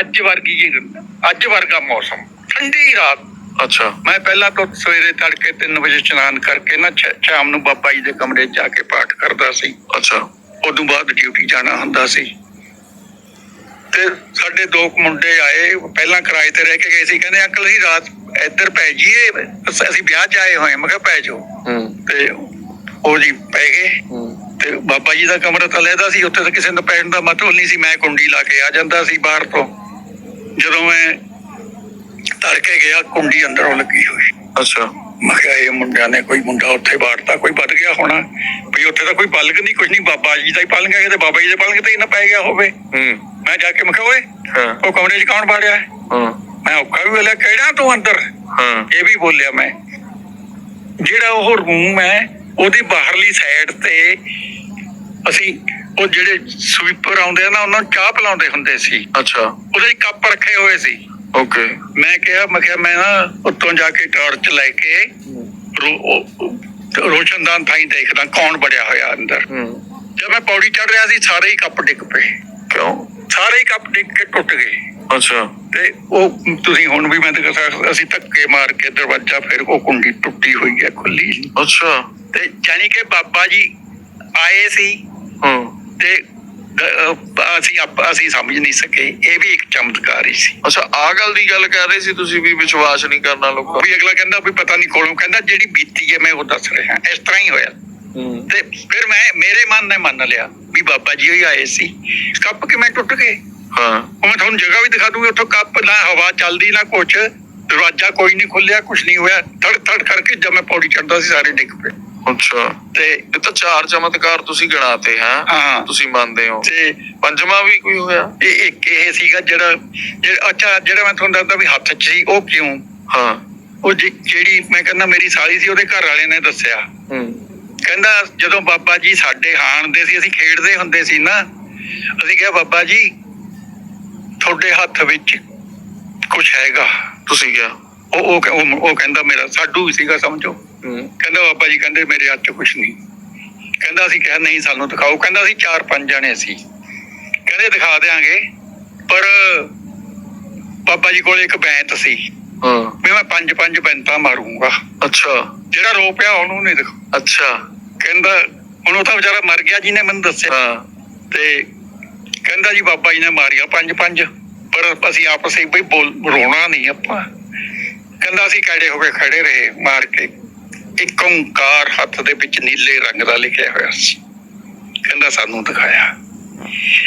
ਅੱਜ ਵਰਗੀ ਜੀ ਅੱਜ ਵਰਗਾ ਮੌਸਮ। ਠੰਡੀ ਰਾਤ। ਅੱਛਾ। ਮੈਂ ਪਹਿਲਾਂ ਤੋਂ ਸਵੇਰੇ ਤੜਕੇ 3 ਵਜੇ ਇਸ਼ਨਾਨ ਕਰਕੇ ਨਾ ਸ਼ਾਮ ਨੂੰ ਬਾਬਾ ਜੀ ਦੇ ਕਮਰੇ ਜਾ ਕੇ ਪਾਠ ਕਰਦਾ ਸੀ। ਅੱਛਾ। ਉਦੋਂ ਬਾਅਦ ਡਿਊਟੀ ਜਾਣਾ ਹੁੰਦਾ ਸੀ। ਤੇ ਸਾਡੇ ਦੋ ਮੁੰਡੇ ਆਏ ਪਹਿਲਾਂ ਕਿਰਾਏ ਤੇ ਰਹਿ ਕੇ ਗਏ ਸੀ। ਕਹਿੰਦੇ ਅੰਕਲ ਜੀ ਰਾਤ ਇੱਧਰ ਪੈ ਜੀਏ ਅਸ- ਵਿਆਹ 'ਚ ਆਏ ਹੋਏ। ਮੈਂ ਕਿਹਾ ਪੈ ਜਾਓ। ਹੂੰ। ਤੇ ਉਹ ਜੀ ਪੈ ਗਏ। ਹੂੰ। ਤੇ ਬਾਬਾ ਜੀ ਦਾ ਕਮਰਾ ਤਾਂ ਲੈਦਾ ਸੀ ਉੱਥੇ ਤਾਂ ਕਿਸੇ ਨੂੰ ਪੈਣ ਦਾ ਮਤਲਬ ਨਹੀਂ ਸੀ ਮੈਂ ਕੁੰਡੀ ਲਾ ਕੇ ਆ ਜਾਂਦਾ ਸੀ ਬਾਹਰ ਤੋਂ। ਜਦੋਂ ਮੈਂ ਤੜਕੇ ਗਿਆ ਕੁੰਡੀ ਅੰਦਰੋਂ ਲੱਗੀ ਹੋਈ। ਅੱਛਾ। ਮੈਂ ਕਿਹਾ ਇਹ ਮੁੰਡਿਆਂ ਨੇ ਕੋਈ ਮੁੰਡਾ ਉੱਥੇ ਬਾੜਤਾ ਕੋਈ ਵੱਧ ਗਿਆ ਹੋਣਾ। ਵੀ ਉੱਥੇ ਤਾਂ ਕੋਈ ਪਲਕ ਨਹੀਂ ਕੁਝ ਨਹੀਂ ਬਾਬਾ ਜੀ ਦਾ ਹੀ ਪਲਕ ਹੈ ਤੇ ਬਾਬਾ ਜੀ ਦੇ ਪਲਕ ਤੇ ਹੀ ਨਾ ਪੈ ਗਿਆ ਹੋਵੇ। ਹੂੰ। ਮੈਂ ਜਾ ਕੇ ਮੈਂ ਕਿਹਾ ਓਏ ਹਾਂ। ਉਹ ਕਮਰੇ 'ਚ ਕੌਣ ਬਾੜਿਆ ਹੈ? ਹਾਂ ਮੈਂ ਔਖਾ ਵੀ ਬੋਲਿਆ ਕਿਹੜਾ ਤੂੰ ਅੰਦਰ? ਹਾਂ। ਇਹ ਵੀ ਬੋਲਿਆ ਮੈਂ। ਜਿਹੜਾ ਉਹ ਰੂਮ ਹੈ ਉਹਦੀ ਬਾਹਰਲੀ ਸਾਈਡ ਤੇ ਅਸੀਂ ਉਹ ਜਿਹੜੇ ਸਵੀਪਰ ਆਉਂਦੇ ਆ ਨਾ ਉਹਨਾਂ ਨੂੰ ਚਾਹ ਪਿਲਾਉਂਦੇ ਹੁੰਦੇ ਸੀ। ਅੱਛਾ। ਉਹਦੇ ਕੱਪ ਰੱਖੇ ਹੋਏ ਸੀ। ਓਕੇ ਮੈਂ ਕਿਹਾ ਮੈਂ ਕਿਹਾ ਮੈਂ ਨਾ ਉੱਤੋਂ ਜਾ ਕੇ ਟਾਰਚ ਲੈ ਕੇ ਰੋਸ਼ਨਦਾਨ ਥਾਈ ਦੇਖਦਾ ਕੌਣ ਬੜਿਆ ਹੋਇਆ ਅੰਦਰ। ਜਦ ਮੈਂ ਪੌੜੀ ਚੜ ਰਿਹਾ ਸੀ ਸਾਰੇ ਹੀ ਕੱਪ ਡਿੱਗ ਪਏ। ਕਿਉਂ? ਸਾਰੇ ਹੀ ਕੱਪ ਡਿੱਗ ਕੇ ਟੁੱਟ ਗਏ। ਅੱਛਾ। ਤੇ ਉਹ ਤੁਸੀਂ ਹੁਣ ਵੀ ਮੈਂ ਸਕਦਾ ਅਸੀਂ ਧੱਕੇ ਮਾਰ ਕੇ ਦਰਵਾਜ਼ਾ ਫਿਰ ਉਹ ਕੁੰਡੀ ਟੁੱਟੀ ਹੋਈ ਹੈ ਖੁੱਲੀ। ਅੱਛਾ। ਤੇ ਜਾਨੀ ਕਿ ਬਾਬਾ ਜੀ ਆਏ ਸੀ। ਹੂੰ। ਤੇ ਅਸੀਂ ਅਸੀਂ ਸਮਝ ਨਹੀਂ ਸਕੇ ਇਹ ਵੀ ਇੱਕ ਚਮਤਕਾਰ ਹੀ ਸੀ। ਅੱਛਾ ਆ ਗੱਲ ਦੀ ਗੱਲ ਕਰ ਰਹੇ ਸੀ ਤੁਸੀਂ ਵੀ ਵਿਸ਼ਵਾਸ ਨਹੀਂ ਕਰਨਾ ਲੋਕਾਂ ਵੀ ਅਗਲਾ ਕਹਿੰਦਾ ਵੀ ਪਤਾ ਨਹੀਂ ਕੋਲੋਂ ਕਹਿੰਦਾ ਜਿਹੜੀ ਬੀਤੀ ਹੈ ਮੈਂ ਉਹ ਦੱਸ ਰਿਹਾ। ਇਸ ਤਰ੍ਹਾਂ ਹੀ ਹੋਇਆ। ਤੇ ਫਿਰ ਮੈਂ ਮੇਰੇ ਮਨ ਨੇ ਮੰਨ ਲਿਆ ਵੀ ਬਾਬਾ ਜੀ ਹੀ ਆਏ ਸੀ। ਕੱਪ ਕਿਵੇਂ ਟੁੱਟ ਗਏ? ਹਾਂ। ਉਹ ਮੈਂ ਤੁਹਾਨੂੰ ਜਗ੍ਹਾ ਵੀ ਦਿਖਾ ਦੂੰਗੀ ਉੱਥੋਂ ਕੱਪ ਨਾ ਹਵਾ ਚੱਲਦੀ ਨਾ ਕੁਛ। ਦਰਵਾਜ਼ਾ ਕੋਈ ਨਹੀਂ ਖੁੱਲਿਆ ਕੁਛ ਨਹੀਂ ਹੋਇਆ। ਥੜ ਥੜ ਕਰਕੇ ਜਦ ਮੈਂ ਪੌੜੀ ਚੜਦਾ ਸੀ ਸਾਰੇ ਡਿੱਗ ਪਏ। ਅੱਛਾ। ਤੇ ਇਹ ਤਾਂ ਚਾਰ ਚਮਤਕਾਰ ਤੁਸੀਂ ਗਿਣਾਤੇ ਹੈ? ਤੁਸੀਂ ਮੰਨਦੇ ਹੋ। ਤੇ ਪੰਜਵਾਂ ਵੀ ਕੋਈ ਹੋਇਆ? ਇਹ ਇੱਕ ਇਹ ਸੀਗਾ ਜਿਹੜਾ ਜਿਹੜਾ ਅੱਛਾ ਜਿਹੜਾ ਮੈਂ ਤੁਹਾਨੂੰ ਦੱਸਦਾ ਵੀ ਹੱਥ 'ਚ ਸੀ ਉਹ ਕਿਉਂ? ਹਾਂ। ਉਹ ਜਿਹੜੀ ਮੈਂ ਕਹਿੰਦਾ ਮੇਰੀ ਸਾਲੀ ਸੀ ਉਹਦੇ ਘਰ ਵਾਲੇ ਨੇ ਦੱਸਿਆ। ਹੂੰ। ਕਹਿੰਦਾ ਜਦੋਂ ਬਾਬਾ ਜੀ ਸਾਡੇ ਹਾਣ ਦੇ ਸੀ ਅਸੀਂ ਖੇਡਦੇ ਹੁੰਦੇ ਸੀ ਨਾ ਅਸੀਂ ਕਿਹਾ ਬਾਬਾ ਜੀ ਤੁਹਾਡੇ ਹੱਥ ਵਿੱਚ ਕੁਝ ਹੈਗਾ। ਤੁਸੀਂ ਗਿਆ ਉਹ ਉਹ ਕਹਿ- ਉਹ ਕਹਿੰਦਾ ਮੇਰਾ ਸਾਡੂ ਹੀ ਸੀਗਾ ਸਮਝੋ? ਕਹਿੰਦਾ ਬਾਬਾ ਜੀ ਕਹਿੰਦੇ ਮੇਰੇ ਹੱਥ 'ਚ ਕੁਝ ਨਹੀਂ। ਕਹਿੰਦਾ ਅਸੀਂ ਕਿਹਾ ਨਹੀਂ ਸਾਨੂੰ ਦਿਖਾਓ। ਕਹਿੰਦਾ ਅਸੀਂ ਚਾਰ ਪੰਜ ਜਣੇ ਸੀ। ਕਹਿੰਦੇ ਦਿਖਾ ਦੇਾਂਗੇ ਪਰ ਬਾਬਾ ਜੀ ਕੋਲ ਇੱਕ ਬੈਂਤ ਸੀ। ਹਾਂ। ਵੀ ਮੈਂ ਪੰਜ ਪੰਜ ਬੈਂਤਾਂ ਮਾਰੂੰਗਾ। ਅੱਛਾ। ਜਿਹੜਾ ਰੋ ਪਿਆ ਉਹਨੂੰ ਨਹੀਂ ਦਿਖਾ ਅੱਛਾ। ਕਹਿੰਦਾ ਹੁਣ ਉਹ ਤਾਂ ਵਿਚਾਰਾ ਮਰ ਗਿਆ ਜਿਹਨੇ ਮੈਨੂੰ ਦੱਸਿਆ। ਹਾਂ। ਤੇ ਕਹਿੰਦਾ ਜੀ ਬਾਬਾ ਜੀ ਨੇ ਮਾਰੀਆਂ ਪੰਜ ਪੰਜ ਪਰ ਅਸੀਂ ਆਪਸ ਵਿੱਚ ਬਈ ਰੋਣਾ ਨਹੀਂ ਆਪਾਂ। ਕਹਿੰਦਾ ਅਸੀਂ ਕੜੇ ਹੋ ਕੇ ਖੜੇ ਰਹੇ ਮਾਰ ਕੇ। ਇੱਕ ਓੰਕਾਰ ਹੱਥ ਦੇ ਵਿੱਚ ਨੀਲੇ ਰੰਗ ਦਾ ਲਿਖਿਆ ਹੋਇਆ ਸੀ। ਕਹਿੰਦਾ ਸਾਨੂੰ ਦਿਖਾਇਆ।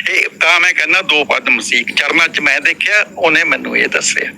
ਇਹ ਤਾਂ ਮੈਂ ਕਹਿੰਦਾ ਦੋ ਪਦ ਮਸੀਕ ਚਰਨਾਂ 'ਚ ਮੈਂ ਦੇਖਿਆ ਉਹਨੇ ਮੈਨੂੰ ਇਹ ਦੱਸਿਆ।